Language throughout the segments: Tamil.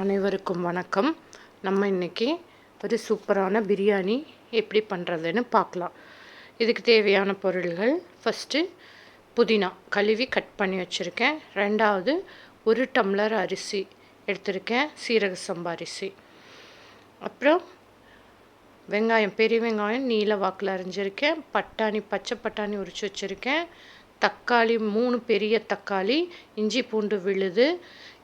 அனைவருக்கும் வணக்கம். நம்ம இன்றைக்கி ஒரு சூப்பரான பிரியாணி எப்படி பண்ணுறதுன்னு பார்க்கலாம். இதுக்கு தேவையான பொருள்கள் ஃபஸ்ட்டு புதினா கழுவி கட் பண்ணி வச்சுருக்கேன். ரெண்டாவது ஒரு டம்ளர் அரிசி எடுத்திருக்கேன் சீரக சம்பா அரிசி. அப்புறம் வெங்காயம் பெரிய வெங்காயம் நீல வாக்கில் அரிஞ்சிருக்கேன். பட்டாணி பச்சை பட்டாணி உரிச்சு வச்சுருக்கேன். தக்காளி மூணு பெரிய தக்காளி இஞ்சி பூண்டு விழுது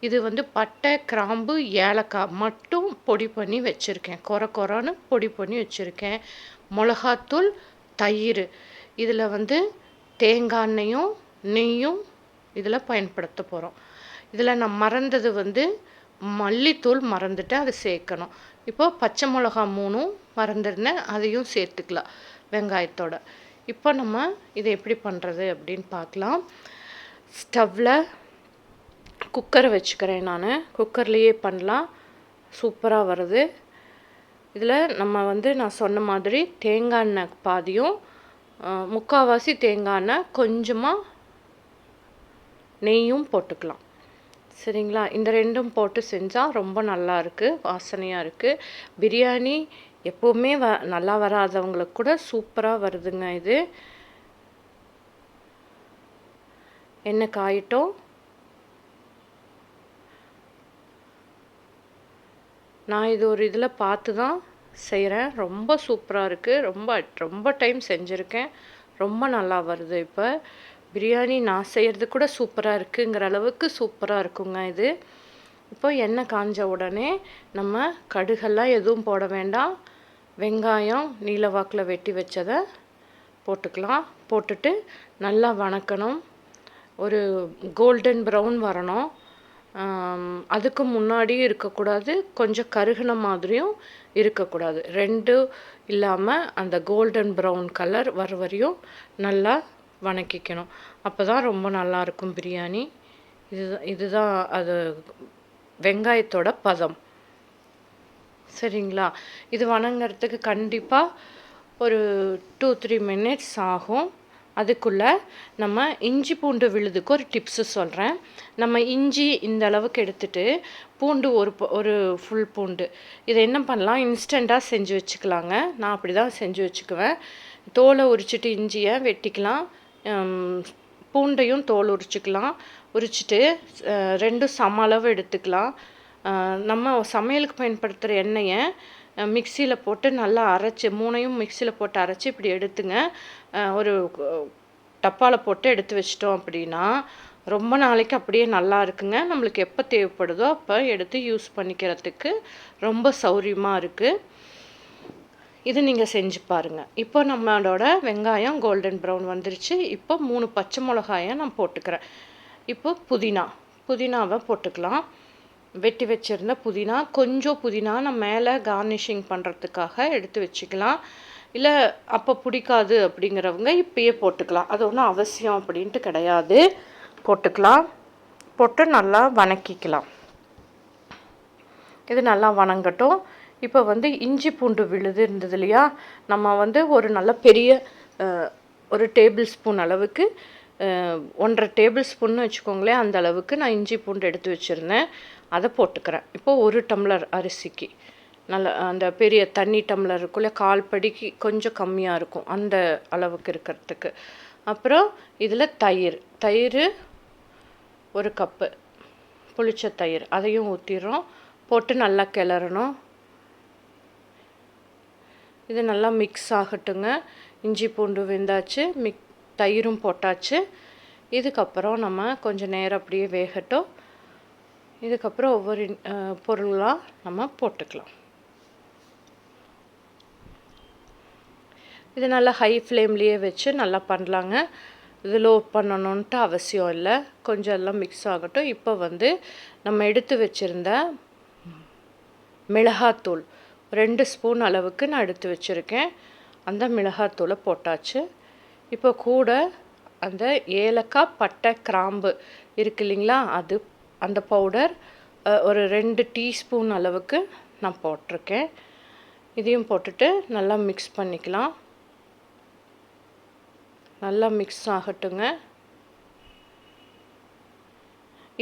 இது வந்து பட்டை கிராம்பு ஏலக்காய் மட்டும் பொடி பண்ணி வச்சுருக்கேன். குறை குறான்னு பொடி பண்ணி வச்சுருக்கேன். மிளகாத்தூள் தயிர். இதில் வந்து தேங்காய் எண்ணெயும் நெய்யும் இதில் பயன்படுத்த போகிறோம் இதில் நான் மறந்தது வந்து மல்லித்தூள் மறந்துட்டு அதை சேர்க்கணும். இப்போது பச்சை மிளகா மூணும் மறந்துருந்தேன். அதையும் சேர்த்துக்கலாம் வெங்காயத்தோட. இப்போ நம்ம இதை எப்படி பண்ணுறது அப்படின்னு பார்க்கலாம். ஸ்டவ்வில் குக்கரை வச்சுக்கிறேன் நான். குக்கர்லேயே பண்ணலாம். சூப்பராக வருது. இதில் நம்ம வந்து நான் சொன்ன மாதிரி தேங்காய் எண்ணெய் பாதியும் முக்கால்வாசி தேங்காய் எண்ணெய் கொஞ்சமாக நெய்யும் போட்டுக்கலாம். சரிங்களா? இந்த ரெண்டும் போட்டு செஞ்சால் ரொம்ப நல்லா இருக்குது வாசனையாக இருக்குது பிரியாணி எப்போவுமே வ நல்லா வராதவங்களுக்கு கூட சூப்பராக வருதுங்க இது. எண்ணெய் காயிட்டோம். நான் இது ஒரு இதில் பார்த்து தான் செய்கிறேன். ரொம்ப சூப்பராக இருக்குது. ரொம்ப ரொம்ப டைம் செஞ்சுருக்கேன். ரொம்ப நல்லா வருது இப்போ. பிரியாணி நான் செய்கிறது கூட சூப்பராக இருக்குங்கிற அளவுக்கு சூப்பராக இருக்குங்க இது. இப்போ எண்ணெய் காஞ்ச உடனே நம்ம கடுகெல்லாம் எதுவும் போட வேண்டாம். வெங்காயம் நீலவாக்கில் வெட்டி வச்சதை போட்டுக்கலாம். போட்டுட்டு நல்லா வணக்கணும். ஒரு கோல்டன் ப்ரௌன் வரணும். அதுக்கு முன்னாடியும் இருக்கக்கூடாது கொஞ்சம் கருகின மாதிரியும் இருக்கக்கூடாது. ரெண்டு இல்லாமல் அந்த கோல்டன் ப்ரௌன் கலர் வர வரையும் நல்லா வணக்கிக்கணும். அப்போ தான் ரொம்ப நல்லாயிருக்கும் பிரியாணி. இது இதுதான் அது வெங்காயத்தோட பதம். சரிங்களா? இது வணங்கிறதுக்கு கண்டிப்பாக ஒரு டூ த்ரீ மினிட்ஸ் ஆகும். அதுக்குள்ளே நம்ம இஞ்சி பூண்டு விழுதுக்கு ஒரு டிப்ஸு சொல்கிறேன் நம்ம இஞ்சி இந்த அளவுக்கு எடுத்துகிட்டு பூண்டு ஒரு ஒரு ஃபுல் பூண்டு. இதை என்ன பண்ணலாம்? இன்ஸ்டண்ட்டாக செஞ்சு வச்சுக்கலாங்க. நான் அப்படி தான் செஞ்சு வச்சுக்குவேன். தோலை உரிச்சிட்டு இஞ்சியை வெட்டிக்கலாம். பூண்டையும் தோல் உரிச்சிக்கலாம். உரிச்சிட்டு ரெண்டும் சம அளவு எடுத்துக்கலாம். நம்ம சமையலுக்கு பயன்படுத்துகிற எண்ணெயை மிக்சியில் போட்டு நல்லா அரைச்சி மூணையும் மிக்சியில் போட்டு அரைச்சி இப்படி எடுத்துங்க. ஒரு டப்பாவில் போட்டு எடுத்து வச்சிட்டோம் அப்படின்னா ரொம்ப நாளைக்கு அப்படியே நல்லா இருக்குங்க. நம்மளுக்கு எப்போ தேவைப்படுதோ அப்போ எடுத்து யூஸ் பண்ணிக்கிறதுக்கு ரொம்ப சௌரியமாக இருக்குது இது நீங்கள் செஞ்சு பாருங்கள் இப்போ நம்மளோட வெங்காயம் கோல்டன் ப்ரௌன் வந்துருச்சு. இப்போ மூணு பச்சை மிளகாயை நான் போட்டுக்கிறேன். இப்போ புதினா புதினாவை போட்டுக்கலாம். வெட்டி வச்சுருந்த புதினா கொஞ்சம் புதினா நம்ம மேலே கார்னிஷிங் பண்ணுறதுக்காக எடுத்து வச்சுக்கலாம். இல்லை அப்போ பிடிக்காது அப்படிங்கிறவங்க இப்பயே போட்டுக்கலாம். அது ஒன்றும் அவசியம் அப்படின்ட்டு கிடையாது. போட்டுக்கலாம். போட்டு நல்லா வணக்கிக்கலாம். இது நல்லா வணங்கட்டும். இப்போ வந்து இஞ்சி பூண்டு விழுது இருந்தது இல்லையா? நம்ம வந்து ஒரு நல்ல பெரிய ஒரு டேபிள் ஸ்பூன் அளவுக்கு ஒன்றரை டேபிள் ஸ்பூன்னு வச்சுக்கோங்களேன். அந்த அளவுக்கு நான் இஞ்சி பூண்டு எடுத்து வச்சுருந்தேன். அதை போட்டுக்கிறேன். இப்போது ஒரு டம்ளர் அரிசிக்கு. நல்ல அந்த பெரிய தண்ணி டம்ளர் இருக்குல்ல கால் படிக்கு கொஞ்சம் கம்மியாக இருக்கும் அந்த அளவுக்கு இருக்கிறதுக்கு. அப்புறம் இதில் தயிர். தயிர் ஒரு கப்பு. புளிச்ச தயிர். அதையும் ஊற்றிடுறோம் போட்டு நல்லா கிளறணும். இது நல்லா மிக்ஸ் ஆகட்டுங்க. இஞ்சி பூண்டு வெந்தாச்சு. மிக் தயிரும் போட்டாச்சு. இதுக்கப்புறம் நம்ம கொஞ்சம் நேரம் அப்படியே வேகட்டும். இதுக்கப்புறம் ஒவ்வொரு பொருளாக நம்ம போட்டுக்கலாம். இது நல்லா ஹை ஃப்ளேம்லேயே வச்சு நல்லா பண்ணலாங்க. இது லோ பண்ணணுன்ட்டு அவசியம் இல்லை. கொஞ்சம் எல்லாம் மிக்ஸ் ஆகட்டும். இப்போ வந்து நம்ம எடுத்து வச்சுருந்த மிளகாத்தூள் ரெண்டு ஸ்பூன் அளவுக்கு நான் எடுத்து வச்சுருக்கேன். அந்த மிளகாத்தூளை போட்டாச்சு. இப்போ கூட அந்த ஏலக்காய் பட்டை கிராம்பு இருக்கு இல்லைங்களா? அது அந்த பவுடர் ஒரு ரெண்டு டீஸ்பூன் அளவுக்கு நான் போட்டிருக்கேன். இதையும் போட்டுட்டு நல்லா மிக்ஸ் பண்ணிக்கலாம். நல்லா மிக்ஸ் ஆகட்டுங்க.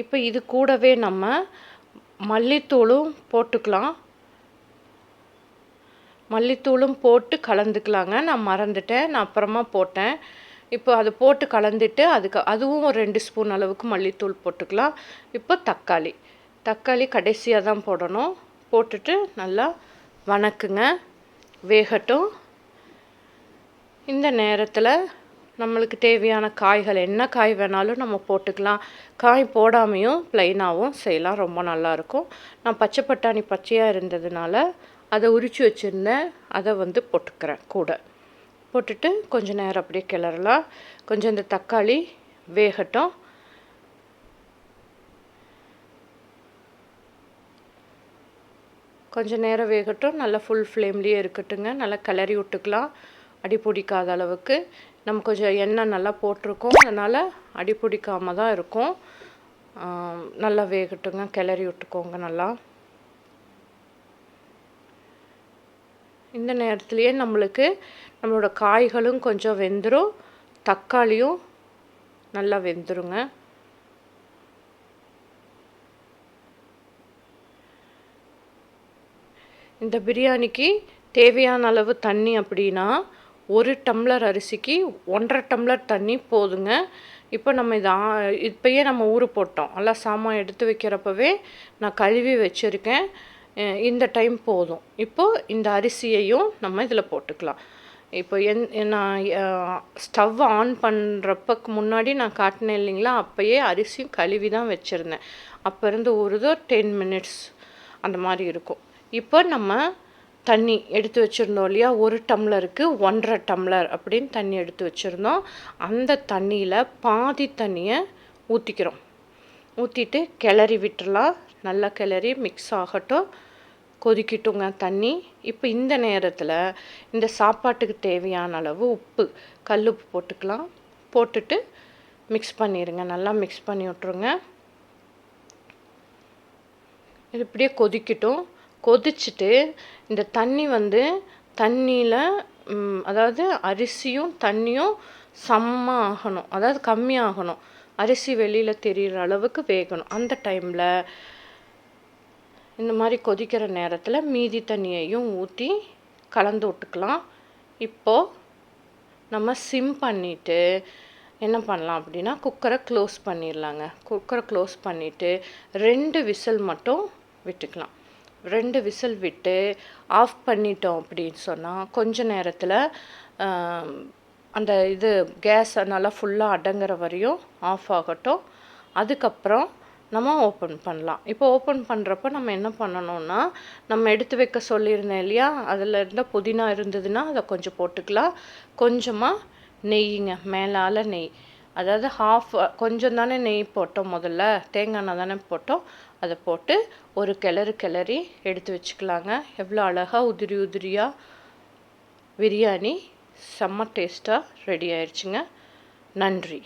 இப்போ இது கூடவே நம்ம மல்லித்தூளும் போட்டுக்கலாம். மல்லித்தூளும் போட்டு கலந்துக்கலாங்க. நான் மறந்துட்டேன். நான் அப்புறமா போட்டேன். இப்போ அதை போட்டு கலந்துட்டு அதுக்கு அதுவும் ஒரு ரெண்டு ஸ்பூன் அளவுக்கு மல்லித்தூள் போட்டுக்கலாம். இப்போ தக்காளி. தக்காளி கடைசியாக தான் போடணும். போட்டுட்டு நல்லா வணக்குங்க. வேகட்டும். இந்த நேரத்தில் நம்மளுக்கு தேவையான காய்கள் என்ன காய் வேணாலும் நம்ம போட்டுக்கலாம். காய் போடாமையும் ப்ளைனாகவும் செய்யலாம். ரொம்ப நல்லாயிருக்கும். நான் பச்சை பட்டாணி பச்சையாக இருந்ததுனால அதை உரித்து வச்சுருந்தேன். அதை வந்து போட்டுக்கிறேன் கூட. போட்டுட்டு கொஞ்சம் நேரம் அப்படியே கிளறலாம். கொஞ்சம் இந்த தக்காளி வேகட்டும். கொஞ்சம் நேரம் வேகட்டும். நல்லா ஃபுல் ஃப்ளேம்லேயே இருக்கட்டுங்க. நல்லா கிளறி விட்டுக்கலாம். அடி பிடிக்காத அளவுக்கு. நம்ம கொஞ்சம் எண்ணெய் நல்லா போட்டிருக்கோம். அதனால் அடி பிடிக்காம தான் இருக்கும். நல்லா வேகட்டுங்க. கிளறி விட்டுக்கோங்க நல்லா. இந்த நேரத்துலையே நம்மளுக்கு நம்மளோட காய்களும் கொஞ்சம் வெந்துடும் தக்காளியும் நல்லா வெந்துருங்க. இந்த பிரியாணிக்கு தேவையான அளவு தண்ணி அப்படின்னா ஒரு டம்ளர் அரிசிக்கு ஒன்றரை டம்ளர் தண்ணி போதுங்க. இப்போ நம்ம இதை இப்போயே நம்ம ஊறு போட்டோம். நல்லா சாமான் எடுத்து வைக்கிறப்பவே நான் கழுவி வச்சுருக்கேன். இந்த டைம் போதும். இப்போது இந்த அரிசியையும் நம்ம இதில் போட்டுக்கலாம். இப்போ என் நான் ஸ்டவ் ஆன் பண்ணுறப்பக்கு முன்னாடி நான் காட்டினேன் இல்லைங்களா? அப்போயே அரிசியும் கழுவி தான் வச்சுருந்தேன். அப்போ இருந்து ஊறுதோ டென் மினிட்ஸ் அந்த மாதிரி இருக்கும். இப்போ நம்ம தண்ணி எடுத்து வச்சுருந்தோம் இல்லையா? ஒரு டம்ளருக்கு ஒன்றரை டம்ளர் அப்படின்னு தண்ணி எடுத்து வச்சுருந்தோம். அந்த தண்ணியில் பாதி தண்ணியை ஊற்றிக்கிறோம் ஊற்றிட்டு கிளறி விட்டுறலாம். நல்லா கிளறி மிக்ஸ் ஆகட்டும். கொதிக்கட்டுங்க தண்ணி. இப்போ இந்த நேரத்தில் இந்த சாப்பாட்டுக்கு தேவையான அளவு உப்பு கல் உப்பு போட்டுக்கலாம். போட்டுட்டு மிக்ஸ் பண்ணிடுங்க நல்லா மிக்ஸ் பண்ணி விட்ருங்க இது இப்படியே கொதிக்கட்டும். கொதிச்சுட்டு இந்த தண்ணி வந்து தண்ணியில் அதாவது அரிசியும் தண்ணியும் சம்ம ஆகணும். அதாவது கம்மியாகணும் அரிசி வெளியில் தெரிகிற அளவுக்கு வேகணும். அந்த டைமில் இந்த மாதிரி கொதிக்கிற நேரத்தில் மீதி தண்ணியையும் ஊற்றி கலந்து விட்டுக்கலாம். இப்போது நம்ம சிம் பண்ணிவிட்டு என்ன பண்ணலாம் அப்படின்னா குக்கரை க்ளோஸ் பண்ணிடலாங்க. குக்கரை க்ளோஸ் பண்ணிவிட்டு ரெண்டு விசில் மட்டும் விட்டுக்கலாம். ரெண்டு விசில் விட்டு ஆஃப் பண்ணிட்டோம் அப்படின்னு சொன்னால் கொஞ்ச நேரத்தில் அந்த இது கேஸ் நல்லா ஃபுல்லாக அடங்குற வரையும் ஆஃப் ஆகட்டும். அதுக்கப்புறம் நம்ம ஓப்பன் பண்ணலாம். இப்போ ஓப்பன் பண்ணுறப்ப நம்ம என்ன பண்ணணும்னா நம்ம எடுத்து வைக்க சொல்லியிருந்தேன் இல்லையா? அதில் இருந்தால் புதினா இருந்ததுன்னா அதை கொஞ்சம் போட்டுக்கலாம். கொஞ்சமாக நெய்யுங்க மேலால் நெய். அதாவது ஹாஃப் கொஞ்சம் தானே நெய் போட்டோம் முதல்ல. தேங்காய் எண்ணெய் தானே போட்டோம். அதை போட்டு ஒரு கிளறு கிளறி எடுத்து வச்சுக்கலாங்க. எவ்வளோ அழகாக உதிரி உதிரியாக பிரியாணி செம்ம டேஸ்ட்டாக ரெடி ஆயிடுச்சுங்க நன்றி.